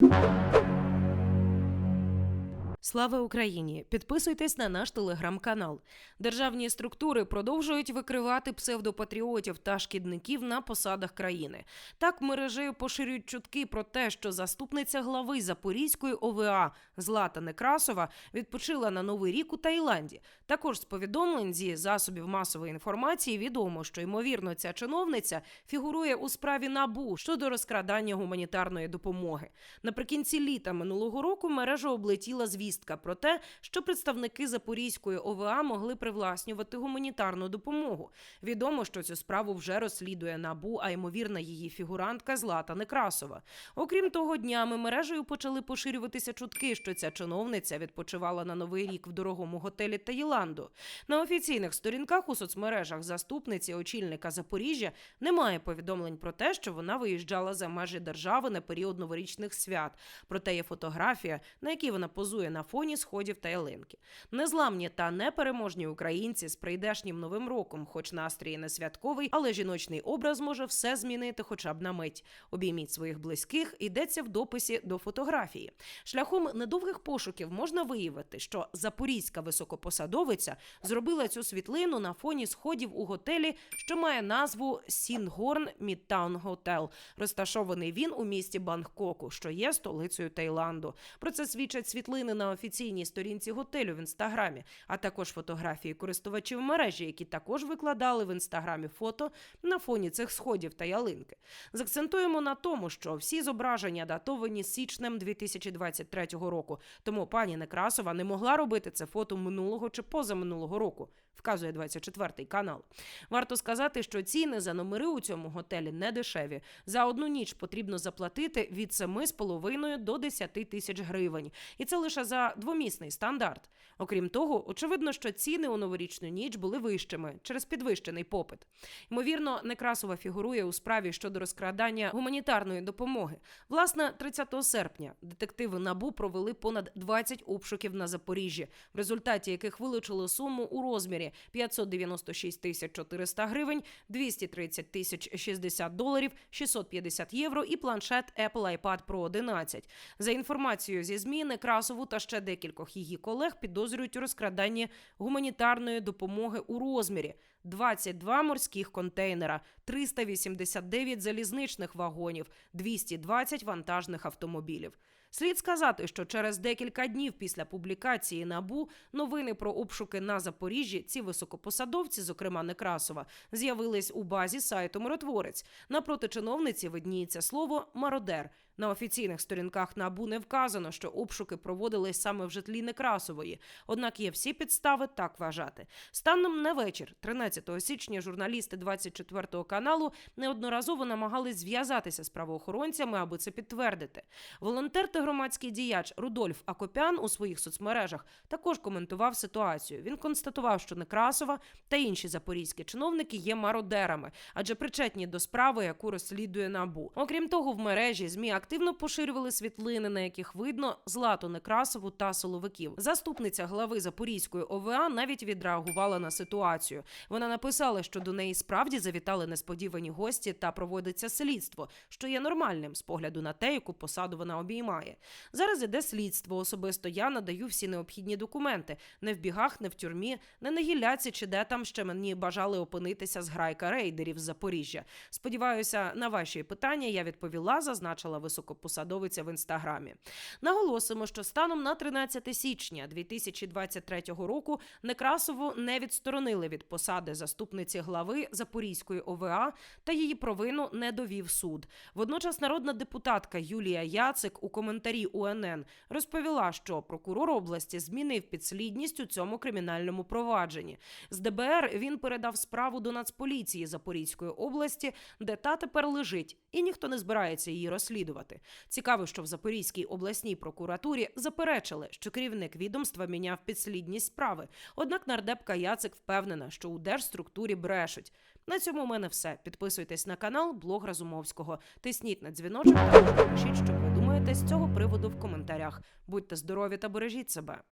you. Слава Україні! Підписуйтесь на наш телеграм-канал. Державні структури продовжують викривати псевдопатріотів та шкідників на посадах країни. Так мережею поширюють чутки про те, що заступниця глави Запорізької ОВА Злата Некрасова відпочила на новий рік у Таїланді. Також з повідомлень зі засобів масової інформації відомо, що ймовірно ця чиновниця фігурує у справі набу щодо розкрадання гуманітарної допомоги. Наприкінці літа минулого року мережа облетіла звістка про те, що представники Запорізької ОВА могли привласнювати гуманітарну допомогу. Відомо, що цю справу вже розслідує набу, а ймовірна її фігурантка Злата Некрасова. Окрім того, днями мережею почали поширюватися чутки, що ця чиновниця відпочивала на новий рік в дорогому готелі Таїланду. На офіційних сторінках у соцмережах заступниці очільника Запоріжжя немає повідомлень про те, що вона виїжджала за межі держави на період новорічних свят. Проте є фотографія, на якій вона позує на фоні сходів та ялинки. Незламні та непереможні українці з прийдешнім новим роком, хоч настрій не святковий, але жіночний образ може все змінити, хоча б на мить. Обійміть своїх близьких, йдеться в дописі до фотографії. Шляхом недовгих пошуків можна виявити, що запорізька високопосадовиця зробила цю світлину на фоні сходів у готелі, що має назву Сінгорн Мідтаун Готел. Розташований він у місті Бангкоку, що є столицею Таїланду. Про це свідчать світлини на офіційній сторінці готелю в інстаграмі, а також фотографії користувачів мережі, які також викладали в інстаграмі фото на фоні цих сходів та ялинки. Закцентуємо на тому, що всі зображення датовані січнем 2023 року. Тому пані Некрасова не могла робити це фото минулого чи позаминулого року. Вказує 24 канал. Варто сказати, що ціни за номери у цьому готелі не дешеві. За одну ніч потрібно заплатити від 7,5 до 10 тисяч гривень, і це лише за двомісний стандарт. Окрім того, очевидно, що ціни у новорічну ніч були вищими через підвищений попит. Ймовірно, Некрасова фігурує у справі щодо розкрадання гуманітарної допомоги. Власне, 30 серпня детективи набу провели понад 20 обшуків на Запоріжжі, в результаті яких вилучили суму у розмірі 596 тисяч 400 гривень, 230 тисяч 60 доларів, 650 євро і планшет Apple iPad Pro 11. За інформацією зі ЗМІ, Некрасову та ще декількох її колег підозрюють у розкраданні гуманітарної допомоги у розмірі 22 морських контейнера, 389 залізничних вагонів, 220 вантажних автомобілів. Слід сказати, що через декілька днів після публікації набу новини про обшуки на Запоріжжі ці високопосадовці, зокрема Некрасова, з'явились у базі сайту Миротворець. Напроти чиновниці видніється слово мародер. На офіційних сторінках НАБУ не вказано, що обшуки проводились саме в житлі Некрасової. Однак є всі підстави так вважати. Станом на вечір, 13 січня, журналісти 24 каналу неодноразово намагались зв'язатися з правоохоронцями, аби це підтвердити. Волонтер та громадський діяч Рудольф Акопян у своїх соцмережах також коментував ситуацію. Він констатував, що Некрасова та інші запорізькі чиновники є мародерами, адже причетні до справи, яку розслідує набу. Окрім того, в мережі змі активно поширювали світлини, на яких видно Злату Некрасову та силовиків. Заступниця глави Запорізької ОВА навіть відреагувала на ситуацію. Вона написала, що до неї справді завітали несподівані гості та проводиться слідство, що є нормальним з погляду на те, яку посаду вона обіймає. Зараз іде слідство. Особисто я надаю всі необхідні документи. Не в бігах, не в тюрмі, не на гілляці чи де там ще мені бажали опинитися зграйка рейдерів з Запоріжжя. Сподіваюся, на ваші питання я відповіла, зазначила високопосадовиця в інстаграмі. Наголосимо, що станом на 13 січня 2023 року Некрасову не відсторонили від посади заступниці глави Запорізької ОВА та її провину не довів суд. Водночас народна депутатка Юлія Яцик у коментарі УНН розповіла, що прокурор області змінив підслідність у цьому кримінальному провадженні. З ДБР він передав справу до Нацполіції Запорізької області, де та тепер лежить, і ніхто не збирається її розслідувати. Цікаво, що в Запорізькій обласній прокуратурі заперечили, що керівник відомства міняв підслідність справи. Однак нардепка Яцик впевнена, що у держструктурі брешуть. На цьому у мене все. Підписуйтесь на канал Блог Разумовського. Тисніть на дзвіночок та пишіть, що ви думаєте з цього приводу в коментарях. Будьте здорові та бережіть себе.